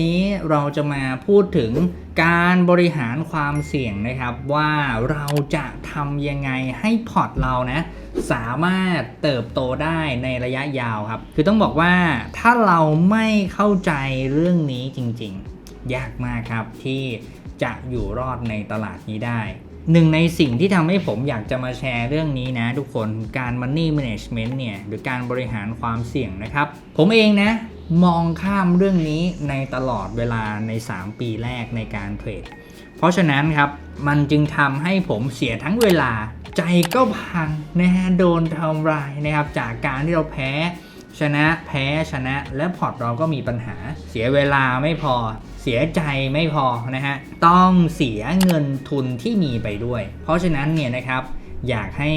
นี้เราจะมาพูดถึงการบริหารความเสี่ยงนะครับ ว่าเราจะทำยังไงให้พอร์ตเรานะสามารถเติบโตได้ในระยะยาวครับ คือต้องบอกว่าถ้าเราไม่เข้าใจเรื่องนี้จริงๆ ยากมากครับที่จะอยู่รอดในตลาดนี้ได้หนึ่งในสิ่งที่ทำให้ผมอยากจะมาแชร์เรื่องนี้นะทุกคนการ Money Management เนี่ยหรือการบริหารความเสี่ยงนะครับ ผมเองนะ มองข้ามเรื่องนี้ในตลอดเวลาใน 3 ปีแรกในการเทรด เพราะฉะนั้นครับมันจึงทำให้ผมเสียทั้งเวลาใจก็พังนะฮะโดนทำลายนะครับจากการที่เราแพ้ชนะแพ้ชนะ และพอร์ตเราก็มีปัญหา เสียเวลาไม่พอ เสียใจไม่พอนะฮะต้องเสียเงินทุนที่มีไปด้วย เพราะฉะนั้นเนี่ยนะครับ อยากให้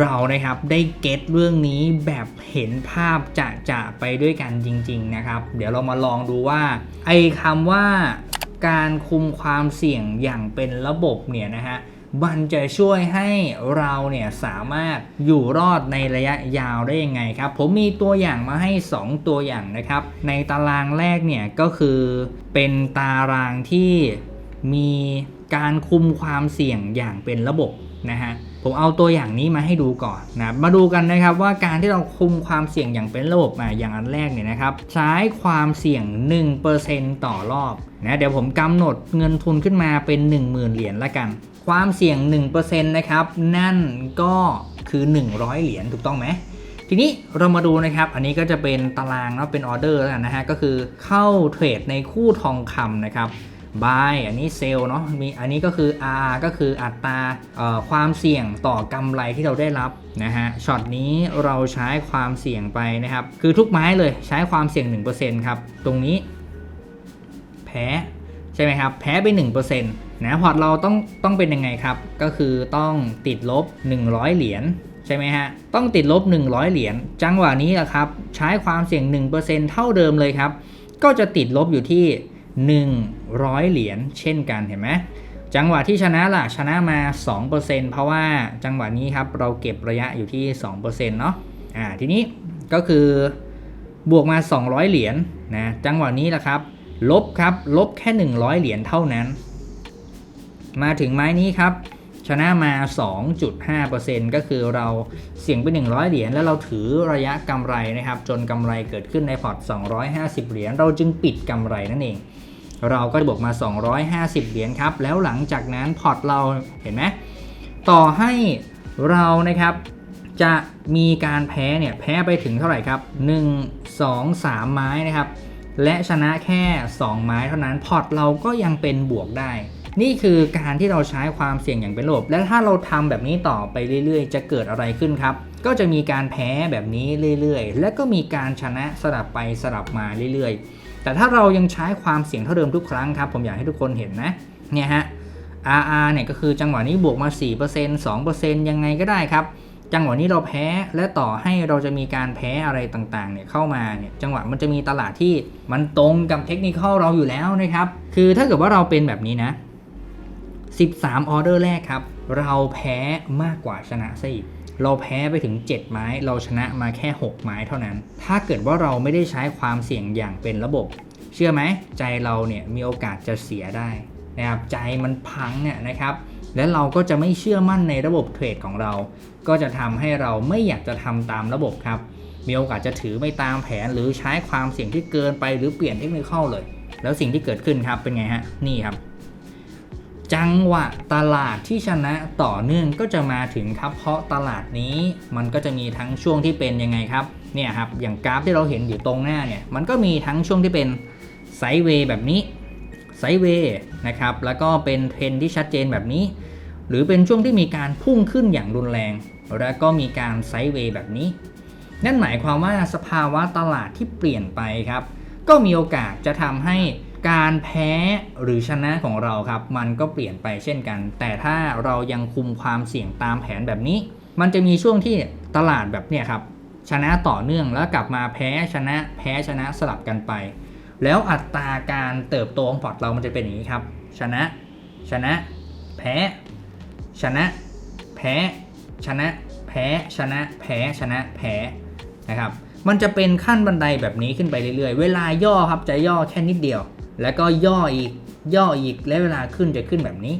เรานะครับได้เก็ตเรื่องนี้แบบเห็นภาพจะจะไปด้วยกันจริง ๆ นะครับ เดี๋ยวเรามาลองดูว่าไอ้คำว่าการคุมความเสี่ยงอย่างเป็นระบบเนี่ยนะฮะมันจะช่วยให้เราเนี่ยสามารถอยู่รอดในระยะยาวได้ยังไงครับ ผมมีตัวอย่างมาให้ 2 ตัวอย่างนะครับ ในตารางแรกเนี่ยก็คือเป็นตารางที่มีการคุมความเสี่ยงอย่างเป็นระบบนะฮะ ผมเอาตัวอย่างนี้มาให้ดูก่อนนะมาดูกันนะครับว่าการที่เราคุมความเสี่ยงอย่างเป็นระบบอะอย่างอันแรกเนี่ยนะครับใช้ความเสี่ยง 1%ต่อรอบนะเดี๋ยวผมกำหนดเงินทุนขึ้นมาเป็น 10,000 เหรียญละกัน ความเสี่ยง 1%นะครับนั่นก็คือ 100 เหรียญถูกต้องไหมทีนี้เรามาดูนะครับ อันนี้ก็จะเป็นตารางเนาะเป็นออเดอร์แล้วนะฮะก็คือเข้าเทรดในคู่ทองคำนะครับ buy อันนี้เซลล์เนาะมีอันนี้ก็คือ R ก็คืออัตราความเสี่ยงต่อกำไรที่เราได้รับนะฮะช็อตนี้เราใช้ความเสี่ยงไปนะครับ คือทุกไม้เลยใช้ความเสี่ยง 1%ครับ ตรงนี้ แพ้ใช่ไหมครับ แพ้ไป 1%นะพอร์ตเราต้องต้องเป็นยังไงครับ ก็คือต้องติดลบ 100 เหรียญใช่ไหมฮะ ต้องติดลบ 100 เหรียญจังหวะนี้แหละครับ ใช้ความเสี่ยง 1%เท่าเดิมเลยครับ ก็จะติดลบอยู่ที่ 100 เหรียญเช่นกันเห็นไหมจังหวะที่ชนะล่ะชนะมา 2%เพราะว่าจังหวะนี้ครับเราเก็บระยะอยู่ที่ 2%เนาะอ่าทีนี้ก็คือบวกมา 200 เหรียญนะจังหวะนี้แหละครับ ลบครับลบแค่ 100 เหรียญเท่านั้น มาถึงไม้นี้ครับ ชนะมา 2.5%ก็คือเราเสี่ยงไป 100 เหรียญแล้วเราถือระยะกำไรนะครับ จนกำไรเกิดขึ้นในพอร์ต 250 เหรียญเราจึงปิดกำไรนั่นเอง เราก็บวกมา 250 เหรียญครับ แล้วหลังจากนั้นพอร์ตเราเห็นไหมต่อให้เรานะครับจะมีการแพ้เนี่ยแพ้ไปถึงเท่าไหร่ครับ 1 2 3 ไม้นะครับ และชนะแค่ 2 ไม้เท่านั้นพอร์ตเราก็ยังเป็นบวกได้ นี่คือการที่เราใช้ความเสี่ยงอย่างเป็นระบบและถ้าเราทำแบบนี้ต่อไปเรื่อยๆ จะเกิดอะไรขึ้นครับ ก็จะมีการแพ้แบบนี้เรื่อยๆ และก็มีการชนะสลับไปสลับมาเรื่อยๆ แต่ถ้าเรายังใช้ความเสี่ยงเท่าเดิมทุกครั้งครับ ผมอยากให้ทุกคนเห็นนะเนี่ยฮะ RR เนี่ยก็คือจังหวะนี้บวกมา 4% 2%ยังไงก็ได้ครับ จังหวะนี้เราแพ้และต่อให้เราจะมีการแพ้อะไรต่างๆเนี่ยเข้ามาเนี่ยจังหวะมันจะมีตลาดที่มันตรงกับเทคนิคเราอยู่แล้วนะครับ คือถ้าเกิดว่าเราเป็นแบบนี้นะ 13 ออเดอร์แรกครับ เราแพ้มากกว่าชนะซะอีกเราแพ้ไปถึง 7 ไม้ เราชนะมาแค่ 6 ไม้เท่านั้น ถ้าเกิดว่าเราไม่ได้ใช้ความเสี่ยงอย่างเป็นระบบ เชื่อไหม ใจเราเนี่ยมีโอกาสจะเสียได้นะครับ ใจมันพังเนี่ยนะครับ และเราก็จะไม่เชื่อมั่นในระบบเทรดของเรา ก็จะทำให้เราไม่อยากจะทำตามระบบครับ มีโอกาสจะถือไม่ตามแผนหรือใช้ความเสี่ยงที่เกินไปหรือเปลี่ยนเทคนิคเข้าเลย แล้วสิ่งที่เกิดขึ้นครับเป็นไงฮะ นี่ครับ จังหวะตลาดที่ชนะต่อเนื่องก็จะมาถึงครับ เพราะตลาดนี้มันก็จะมีทั้งช่วงที่เป็นยังไงครับเนี่ยครับอย่างกราฟที่เราเห็นอยู่ตรงหน้าเนี่ยมันก็มีทั้งช่วงที่เป็นไซด์เวย์แบบนี้ไซด์เวย์นะครับแล้วก็เป็นเทรนที่ชัดเจนแบบนี้ หรือเป็นช่วงที่มีการพุ่งขึ้นอย่างรุนแรง แล้วก็มีการไซด์เวย์แบบนี้ นั่นหมายความว่าสภาวะตลาดที่เปลี่ยนไปครับ ก็มีโอกาสจะทำให้ การแพ้หรือชนะของเราครับ มันก็เปลี่ยนไปเช่นกัน แต่ถ้าเรายังคุมความเสี่ยงตามแผนแบบนี้ มันจะมีช่วงที่ตลาดแบบเนี้ยครับชนะต่อเนื่องแล้วกลับมาแพ้ชนะ แพ้ชนะสลับกันไป แล้วอัตราการเติบโตของพอร์ตเรามันจะเป็นอย่างนี้ครับ ชนะ ชนะ แพ้ ชนะ แพ้ ชนะ แพ้ ชนะ แพ้ ชนะ แพ้นะครับ มันจะเป็นขั้นบันไดแบบนี้ขึ้นไปเรื่อยๆ เวลาย่อครับจะย่อแค่นิดเดียว แล้วก็ย่ออีกย่ออีกและเวลาขึ้นจะขึ้นแบบนี้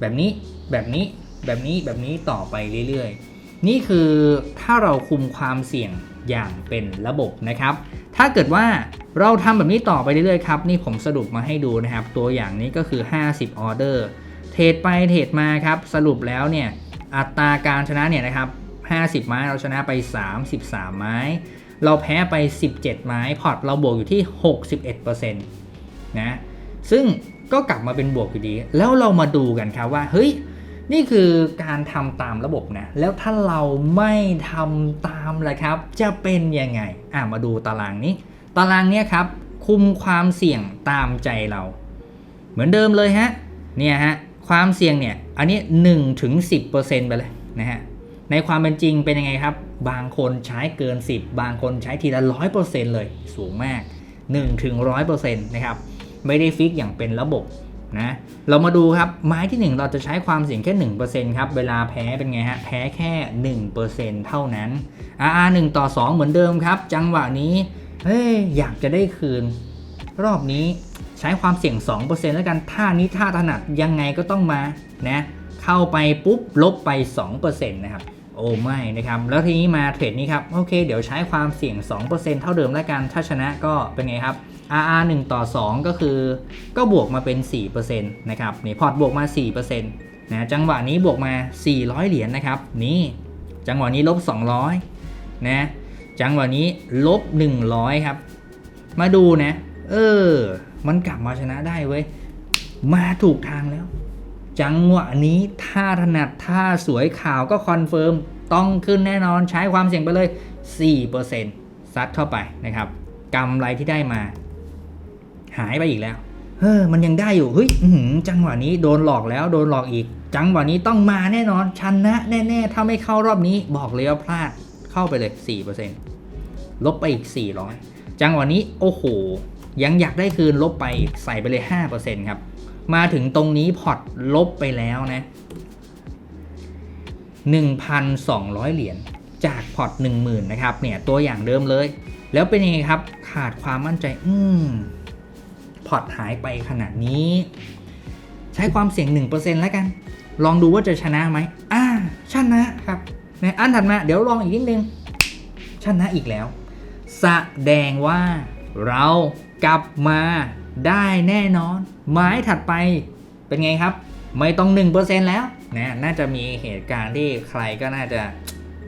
แบบนี้แบบนี้แบบนี้แบบนี้ต่อไปเรื่อยๆ นี่คือถ้าเราคุมความเสี่ยงอย่างเป็นระบบนะครับ ถ้าเกิดว่าเราทำแบบนี้ต่อไปเรื่อยๆครับ นี่ผมสรุปมาให้ดูนะครับ ตัวอย่างนี้ก็คือ 50ออเดอร์เทรดไปเทรดมาครับ สรุปแล้วเนี่ยอัตราการชนะเนี่ยนะครับ50 ไม้เราชนะไป 33 ไม้ เราแพ้ไป 17 ไม้พอร์ตเราบวกอยู่ที่ 61% นะซึ่งก็กลับมาเป็นบวกอยู่ดี แล้วเรามาดูกันครับว่า เฮ้ย นี่คือการทำตามระบบนะ แล้วถ้าเราไม่ทำตามล่ะครับ จะเป็นยังไง อะ มาดูตารางนี้ ตารางเนี้ยครับ คุมความเสี่ยงตามใจเรา เหมือนเดิมเลยฮะ เนี่ยฮะ ความเสี่ยงเนี่ย อันนี้1ถึง10%ไปเลยนะฮะ ในความเป็นจริงเป็นยังไงครับ บางคนใช้เกิน 10 บางคนใช้ทีละ 100%เลย สูงมาก1ถึง100%นะครับ ไม่ได้ฟิกอย่างเป็นระบบนะเรามาดูครับ ไม้ที่ 1 เราจะใช้ความเสี่ยงแค่1%ครับ เวลาแพ้เป็นไงฮะ แพ้แค่ 1%เท่านั้น RR 1ต่อ 2 เหมือนเดิมครับ จังหวะนี้ เฮ้ย อยากจะได้คืน รอบนี้ใช้ความเสี่ยง 2%แล้วกันท่านี้ท่าถนัดยังไงก็ต้องมานะเข้าไปปุ๊บ ลบไป 2%นะครับ โอ้ไม่นะครับ แล้วทีนี้มาเทรดนี้ครับ โอเค เดี๋ยวใช้ความเสี่ยง 2%เท่าเดิมแล้วกันถ้าชนะก็เป็นไงครับ RR 1 ต่อ 2 ก็คือก็บวกมาเป็น 4%นะครับนี่พอร์ตบวกมา 4%นะจังหวะนี้บวกมา 400 เหรียญนะครับนี่จังหวะนี้ลบ 200นะจังหวะนี้ลบ 100 ครับ มาดูนะ เออ มันกลับมาชนะได้เว้ย มาถูกทางแล้ว จังหวะนี้ท่าถนัดท่าสวยข่าวก็คอนเฟิร์มต้องขึ้นแน่นอนใช้ความเสี่ยงไปเลย 4%ซัดเข้าไปนะครับกำไรที่ได้มา หายไปอีกแล้ว เฮ้อมันยังได้อยู่ เฮ้ยจังหวะนี้โดนหลอกแล้ว โดนหลอกอีก จังหวะนี้ต้องมาแน่นอน ชนะแน่ๆ ถ้าไม่เข้ารอบนี้ บอกเลยว่าพลาด เข้าไปเลย 4%ลบไปอีก 400 จังหวะนี้ โอ้โห ยังอยากได้คืนลบไปอีก ใส่ไปเลย 5%ครับ มาถึงตรงนี้พอร์ตลบไปแล้วนะ 1,200 เหรียญ จากพอร์ต 10,000 นะครับ เนี่ย ตัวอย่างเดิมเลย แล้วเป็นยังไงครับ ขาดความมั่นใจ อืม พอร์ตหายไปขนาดนี้ ใช้ความเสี่ยง 1%แล้วกัน ลองดูว่าจะชนะไหมอ่าชนะครับในอันถัดมาเดี๋ยวลองอีกนิดนึงชนะอีกแล้ว แสดงว่าเรากลับมาได้แน่นอน ไม้ถัดไปเป็นไงครับ ไม่ต้อง 1%แล้วนะน่าจะมีเหตุการณ์ที่ใครก็น่าจะ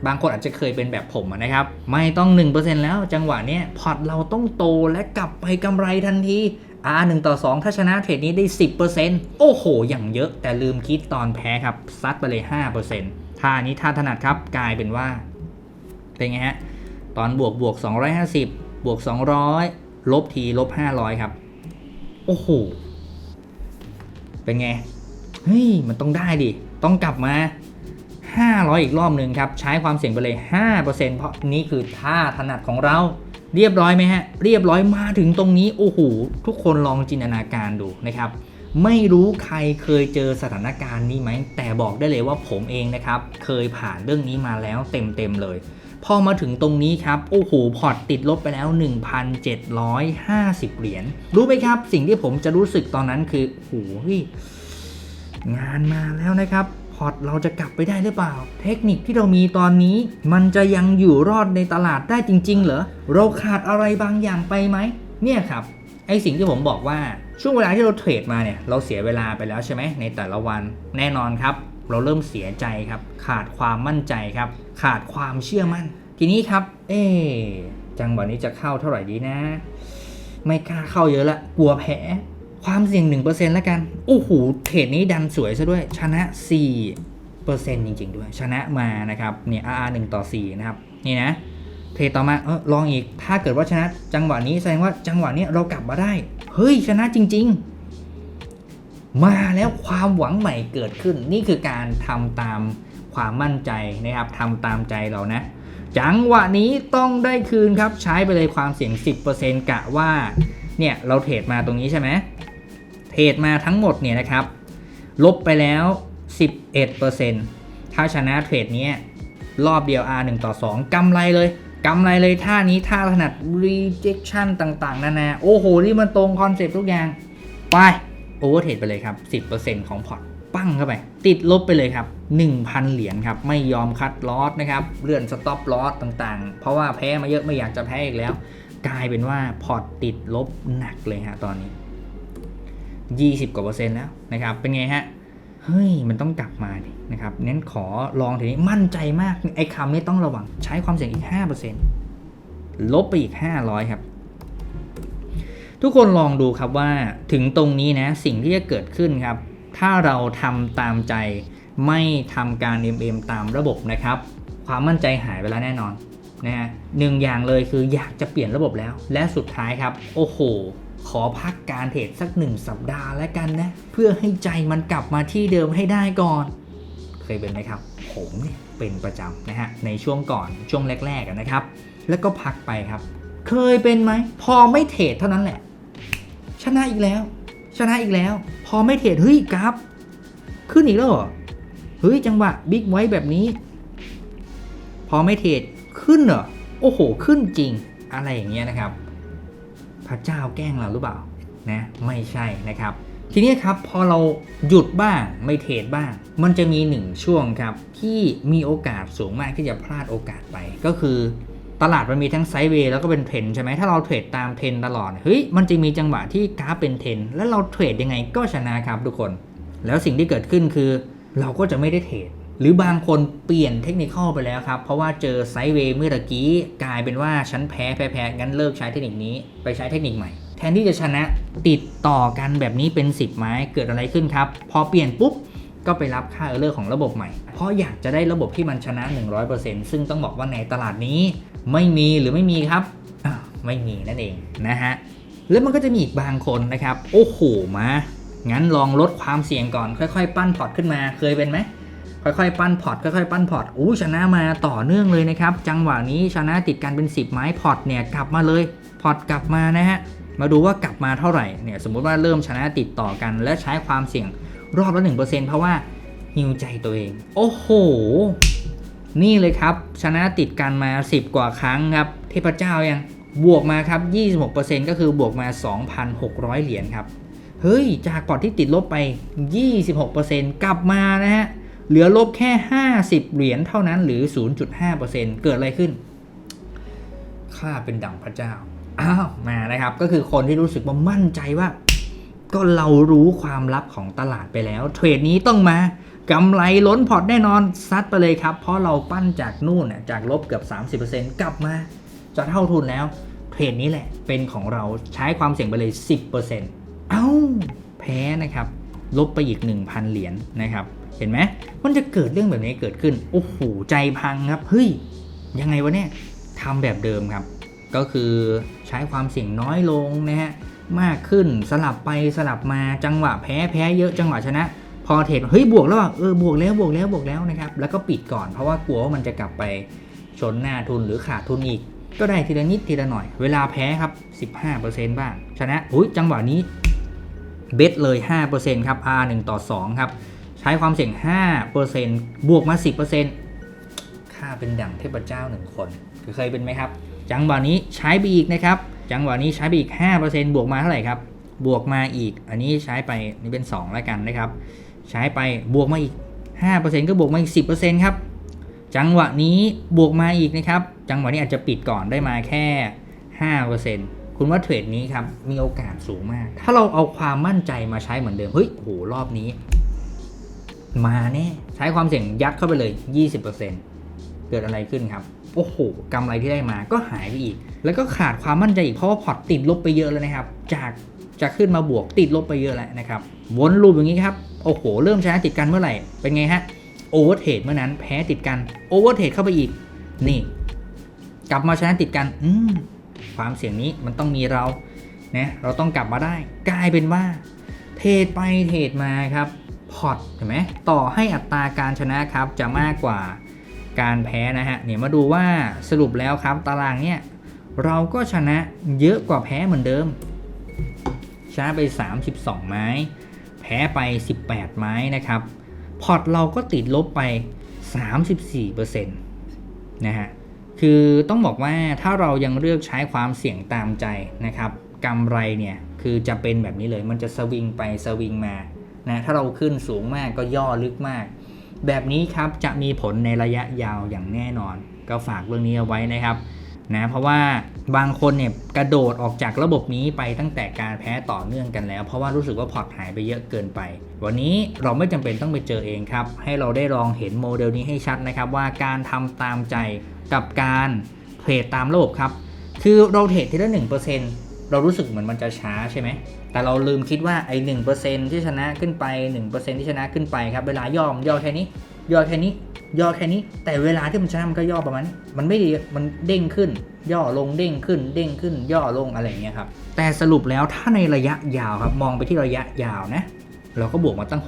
บางคนอาจจะเคยเป็นแบบผมนะครับ ไม่ต้อง 1%แล้วจังหวะนี้พอร์ตเราต้องโตและกลับไปกำไรทันที R 1ต่อ2ถ้าชนะเทรดนี้ได้ 10%โอ้โห อย่างเยอะแต่ลืมคิดตอนแพ้ครับ ซัดไปเลย 5%ท่านี้ท่าถนัดครับ กลายเป็นว่า เป็นไงฮะ ตอนบวกบวก 250 บวก 200 ลบทีลบ 500 ครับ โอ้โห เป็นไง เฮ้ย มันต้องได้ดิ ต้องกลับมา 500 อีกรอบหนึ่งครับ ใช้ความเสี่ยงไปเลย 5%เพราะนี่คือท่าถนัดของเรา เรียบร้อยไหมฮะ เรียบร้อยมาถึงตรงนี้โอ้โหทุกคนลองจินตนาการดูนะครับ ไม่รู้ใครเคยเจอสถานการณ์นี้ไหม แต่บอกได้เลยว่าผมเองนะครับ เคยผ่านเรื่องนี้มาแล้วเต็มๆเลย พอมาถึงตรงนี้ครับ โอ้โหพอร์ตติดลบไปแล้ว 1,750 เหรียญรู้ไหมครับ สิ่งที่ผมจะรู้สึกตอนนั้นคือโอ้โหงานมาแล้วนะครับ พอร์ตเราจะกลับไปได้หรือเปล่า เทคนิคที่เรามีตอนนี้ มันจะยังอยู่รอดในตลาดได้จริง ๆ เหรอ เราขาดอะไรบางอย่างไปไหม เนี่ยครับ ไอสิ่งที่ผมบอกว่าช่วงเวลาที่เราเทรดมาเนี่ย เราเสียเวลาไปแล้วใช่ไหมในแต่ละวันแน่นอนครับ เราเริ่มเสียใจครับ ขาดความมั่นใจครับ ขาดความเชื่อมั่น ทีนี้ครับ เอ๊จังหวะนี้จะเข้าเท่าไหร่ดีนะ ไม่กล้าเข้าเยอะละกลัวแพ้ ความเสี่ยง 1%แล้วกัน โอ้โหเทรดนี้ดันสวยซะด้วย ชนะ 4%จริง ๆ ด้วย ชนะมานะครับ เนี่ย RR 1ต่อ 4 นะครับ นี่นะ เทรดต่อมา เออลองอีก ถ้าเกิดว่าชนะจังหวะนี้แสดงว่าจังหวะนี้เรากลับมาได้ เฮ้ย ชนะจริง ๆ มาแล้วความหวังใหม่เกิดขึ้น นี่คือการทำตามความมั่นใจนะครับทำตามใจเรานะ จังหวะนี้ต้องได้คืนครับ ใช้ไปเลยความเสี่ยง 10%กะว่า เนี่ย เราเทรดมาตรงนี้ใช่ไหม เทรดมาทั้งหมดเนี่ยนะครับ ลบไปแล้ว 11%ถ้าชนะเทรดนี้รอบเดียว R 1ต่อ 2กำไรเลยกำไรเลยท่านี้ท่าถนัด rejection ต่างๆ นานา โอ้โห นี่มันตรงคอนเซปต์ทุกอย่าง ไป โอเวอร์เทรดไปเลยครับ 10%ของพอร์ตปั้งเข้าไป ติดลบไปเลยครับ 1,000 เหรียญครับ ไม่ยอมคัดลอสนะครับ เลื่อนสต็อปลอสต่างๆ เพราะว่าแพ้มาเยอะไม่อยากจะแพ้อีกแล้ว กลายเป็นว่าพอร์ตติดลบหนักเลยฮะตอนนี้ 20 กว่าเปอร์เซ็นต์แล้วนะครับ เป็นไงฮะ เฮ้ย มันต้องกลับมาดินะครับ เน้นขอลองทีนี้มั่นใจมาก ไอ้คำนี้ต้องระวัง ใช้ความเสี่ยงอีก 5%ลบไปอีก 500 ครับ ทุกคนลองดูครับว่าถึงตรงนี้นะ สิ่งที่จะเกิดขึ้นครับ ถ้าเราทำตามใจ ไม่ทำการ MM ตามระบบนะครับ ความมั่นใจหายไปแล้วแน่นอนนะฮะหนึ่งอย่างเลยคืออยากจะเปลี่ยนระบบแล้ว และสุดท้ายครับ โอ้โห ขอพักการเทรดสักหนึ่งสัปดาห์แล้วกันนะ เพื่อให้ใจมันกลับมาที่เดิมให้ได้ก่อน เคยเป็นไหมครับ ผมเนี่ยเป็นประจำนะฮะในช่วงก่อนช่วงแรกๆนะครับ แล้วก็พักไปครับ เคยเป็นไหมพอไม่เทรดเท่านั้นแหละ ชนะอีกแล้ว ชนะอีกแล้ว พอไม่เทรดเฮ้ยกราฟขึ้นอีกแล้วเหรอเฮ้ยจังหวะบิ๊กไว้แบบนี้ พอไม่เทรดขึ้นเหรอโอ้โหขึ้นจริงอะไรอย่างเงี้ยนะครับ พระเจ้าแกล้งเราหรือเปล่านะไม่ใช่นะครับ ทีนี้ครับพอเราหยุดบ้างไม่เทรดบ้าง มันจะมีหนึ่งช่วงครับที่มีโอกาสสูงมากที่จะพลาดโอกาสไป ก็คือตลาดมันมีทั้งไซด์เวย์แล้วก็เป็นเทรนใช่ไหมถ้าเราเทรดตามเทรนตลอดเฮ้ยมันจะมีจังหวะที่กราฟเป็นเทรนแล้วเราเทรดยังไงก็ชนะครับทุกคน แล้วสิ่งที่เกิดขึ้นคือ เราก็จะไม่ได้เทรด หรือบางคนเปลี่ยนเทคนิคเข้าไปแล้วครับ เพราะว่าเจอไซด์เวย์เมื่อตะกี้กลายเป็นว่าฉันแพ้แพ้แพ้งั้นเลิกใช้เทคนิคนี้ไปใช้เทคนิคใหม่แทนที่จะชนะติดต่อกันแบบนี้เป็น 10 ไม้เกิดอะไรขึ้นครับ พอเปลี่ยนปุ๊บ ก็ไปรับค่าเออร์เลอร์ของระบบใหม่ เพราะอยากจะได้ระบบที่มันชนะ 100%ซึ่งต้องบอกว่าในตลาดนี้ไม่มีหรือไม่มีครับ ไม่มีนั่นเองนะฮะ แล้วมันก็จะมีอีกบางคนนะครับ โอ้โหมา งั้นลองลดความเสี่ยงก่อนค่อย ๆ ปั้นพอร์ตขึ้นมาเคยเป็นไหม ค่อยๆ ปั้นพอร์ตค่อยๆ ปั้นพอร์ตอู้ชนะมาต่อเนื่องเลยนะครับ จังหวะนี้ชนะติดกันเป็น 10 ไม้พอร์ตเนี่ยกลับมาเลยพอร์ตกลับมานะฮะมาดูว่ากลับมาเท่าไหร่เนี่ยสมมุติว่าเริ่มชนะติดต่อกัน และใช้ความเสี่ยงรอบละ1%เพราะว่าฮิวใจตัวเอง โอ้โห นี่เลยครับ ชนะติดกันมา 10 กว่าครั้งครับ เทพเจ้ายังบวกมาครับ 26%ก็คือบวกมา 2,600 เหรียญครับ เฮ้ย จากพอร์ตที่ติดลบไป 26%กลับมานะฮะ เหลือลบแค่ 50 เหรียญเท่านั้นหรือ 0.5%เกิดอะไรขึ้น ข้าเป็นดั่งพระเจ้า อ้าวมานะครับ ก็คือคนที่รู้สึกว่ามั่นใจว่า ก็เรารู้ความลับของตลาดไปแล้ว เทรดนี้ต้องมากำไรล้นพอร์ตแน่นอนซัดไปเลยครับ เพราะเราปั้นจากนู่นน่จากลบเกือบ 30%กลับมาจะเท่าทุนแล้ว เทรดนี้แหละเป็นของเราใช้ความเสี่ยงไปเลย 10%เอ้า แพ้นะครับ ลบไปอีก 1,000 เหรียญนะครับ เห็นไหมมันจะเกิดเรื่องแบบนี้เกิดขึ้น โอ้โห ใจพังครับ เฮ้ย ยังไงวะเนี่ยทำแบบเดิมครับ ก็คือใช้ความเสี่ยงน้อยลงนะฮะ มากขึ้นสลับไปสลับมา จังหวะแพ้แพ้เยอะ จังหวะชนะ พอเทรดเฮ้ย บวกแล้วเออ บวกแล้ว บวกแล้ว บวกแล้วนะครับ แล้วก็ปิดก่อน เพราะว่ากลัวว่ามันจะกลับไปชนหน้าทุนหรือขาดทุนอีก ก็ได้ทีละนิดทีละหน่อย เวลาแพ้ครับ 15%บ้าง ชนะ อุ้ย จังหวะนี้เบสเลย5%ครับ R 1ต่อ2ครับ ใช้ความเสี่ยง 5%บวกมา 10%ค่าเป็นดั่งเทพเจ้า 1 คนคือเคยเป็นไหมครับ จังหวะนี้ใช้ไปอีกนะครับ จังหวะนี้ใช้ไปอีก 5%บวกมาเท่าไหร่ครับ บวกมาอีก อันนี้ใช้ไปนี่เป็น 2 แล้วกันนะครับ ใช้ไปบวกมาอีก 5%ก็บวกมาอีก 10%ครับ จังหวะนี้บวกมาอีกนะครับ จังหวะนี้อาจจะปิดก่อนได้มาแค่ 5%คุณว่าเทรดนี้ครับมีโอกาสสูงมาก ถ้าเราเอาความมั่นใจมาใช้เหมือนเดิม เฮ้ยโหรอบนี้ มาแน่ใช้ความเสี่ยงยัดเข้าไปเลย 20%เกิดอะไรขึ้นครับ โอ้โหกำไรที่ได้มาก็หายไปอีก แล้วก็ขาดความมั่นใจอีกเพราะว่าพอร์ตติดลบไปเยอะแล้วนะครับ จากจะขึ้นมาบวกติดลบไปเยอะแล้วนะครับ วนลูปอย่างนี้ครับ โอ้โห เริ่มชนะติดกันเมื่อไหร่ เป็นไงฮะ โอเวอร์เทรดเมื่อนั้นแพ้ติดกันโอเวอร์เทรดเข้าไปอีก นี่ กลับมาชนะติดกัน อืม ความเสี่ยงนี้มันต้องมีเรา นะ เราต้องกลับมาได้ กลายเป็นว่า เทรดไปเทรดมาครับ พอตเห็นไหมต่อให้อัตราการชนะครับจะมากกว่าการแพ้นะฮะเนี่ยมาดูว่าสรุปแล้วครับตารางเนี่ยเราก็ชนะเยอะกว่าแพ้เหมือนเดิม ชนะไป 32 ไม้ แพ้ไป 18 ไม้นะครับพอตเราก็ติดลบไป 34%นะฮะคือต้องบอกว่าถ้าเรายังเลือกใช้ความเสี่ยงตามใจนะครับกำไรเนี่ยคือจะเป็นแบบนี้เลยมันจะสวิงไปสวิงมา นะถ้าเราขึ้นสูงมากก็ย่อลึกมาก แบบนี้ครับจะมีผลในระยะยาวอย่างแน่นอน ก็ฝากเรื่องนี้เอาไว้นะครับนะเพราะว่าบางคนเนี่ยกระโดดออกจากระบบนี้ไปตั้งแต่การแพ้ต่อเนื่องกันแล้ว เพราะว่ารู้สึกว่าพอร์ตหายไปเยอะเกินไป วันนี้เราไม่จำเป็นต้องไปเจอเองครับ ให้เราได้ลองเห็นโมเดลนี้ให้ชัดนะครับ ว่าการทำตามใจกับการเทรดตามระบบครับ คือเราเทรดทีละ1%เเรารู้สึกเหมือนมันจะช้าใช่ไหม แต่เราลืมคิดว่าไอ้หที่ชนะขึ้นไป1%ที่ชนะขึ้นไปครับ เวลาย่อมย่อแค่นี้ ย่อแค่นี้ ย่อแค่นี้ แต่เวลาที่มันชนะมันก็ย่อประมาณนี้มันไม่ดีมันเด้งขึ้น ย่อลงเด้งขึ้น เด้งขึ้น ย่อลงอะไรอย่างเงี้ยครับ แต่สรุปแล้วถ้าในระยะยาวครับ มองไปที่ระยะยาวนะเราก็บวกมาตั้ง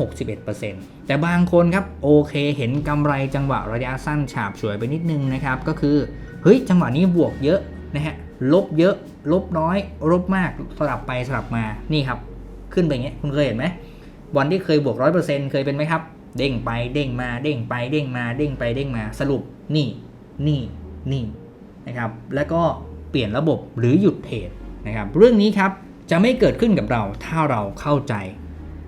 61%แต่บางคนครับโอเคเห็นกำไรจังหวะระยะสั้นฉาบฉวยไปนิดนึงนะครับ ก็คือ เฮ้ย จังหวะนี้บวกเยอะนะฮะ ลบเยอะ ลบน้อย ลบมากสลับไปสลับมานี่ครับ ขึ้นไปอย่างเงี้ยคุณเคยเห็นไหมวันที่เคยบวก100%เคยเป็นไหมครับ เด้งไปเด้งมาเด้งไปเด้งมาเด้งไปเด้งมาสรุปนี่นี่นี่นะครับแล้วก็เปลี่ยนระบบหรือหยุดเทรดนะครับเรื่องนี้ครับจะไม่เกิดขึ้นกับเราถ้าเราเข้าใจ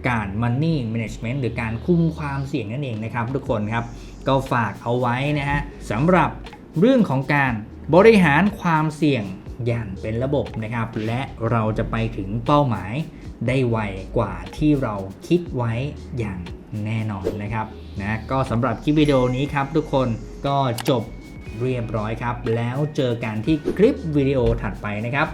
การ Money Management หรือการคุมความเสี่ยงนั่นเองนะครับ ทุกคนครับ ก็ฝากเอาไว้นะฮะสำหรับเรื่องของการบริหารความเสี่ยง อย่างเป็นระบบนะครับ และเราจะไปถึงเป้าหมายได้ไวกว่าที่เราคิดไว้อย่างแน่นอนนะครับนะก็สำหรับคลิปวิดีโอนี้ครับ ทุกคนก็จบเรียบร้อยครับ แล้วเจอกันที่คลิปวิดีโอถัดไปนะครับ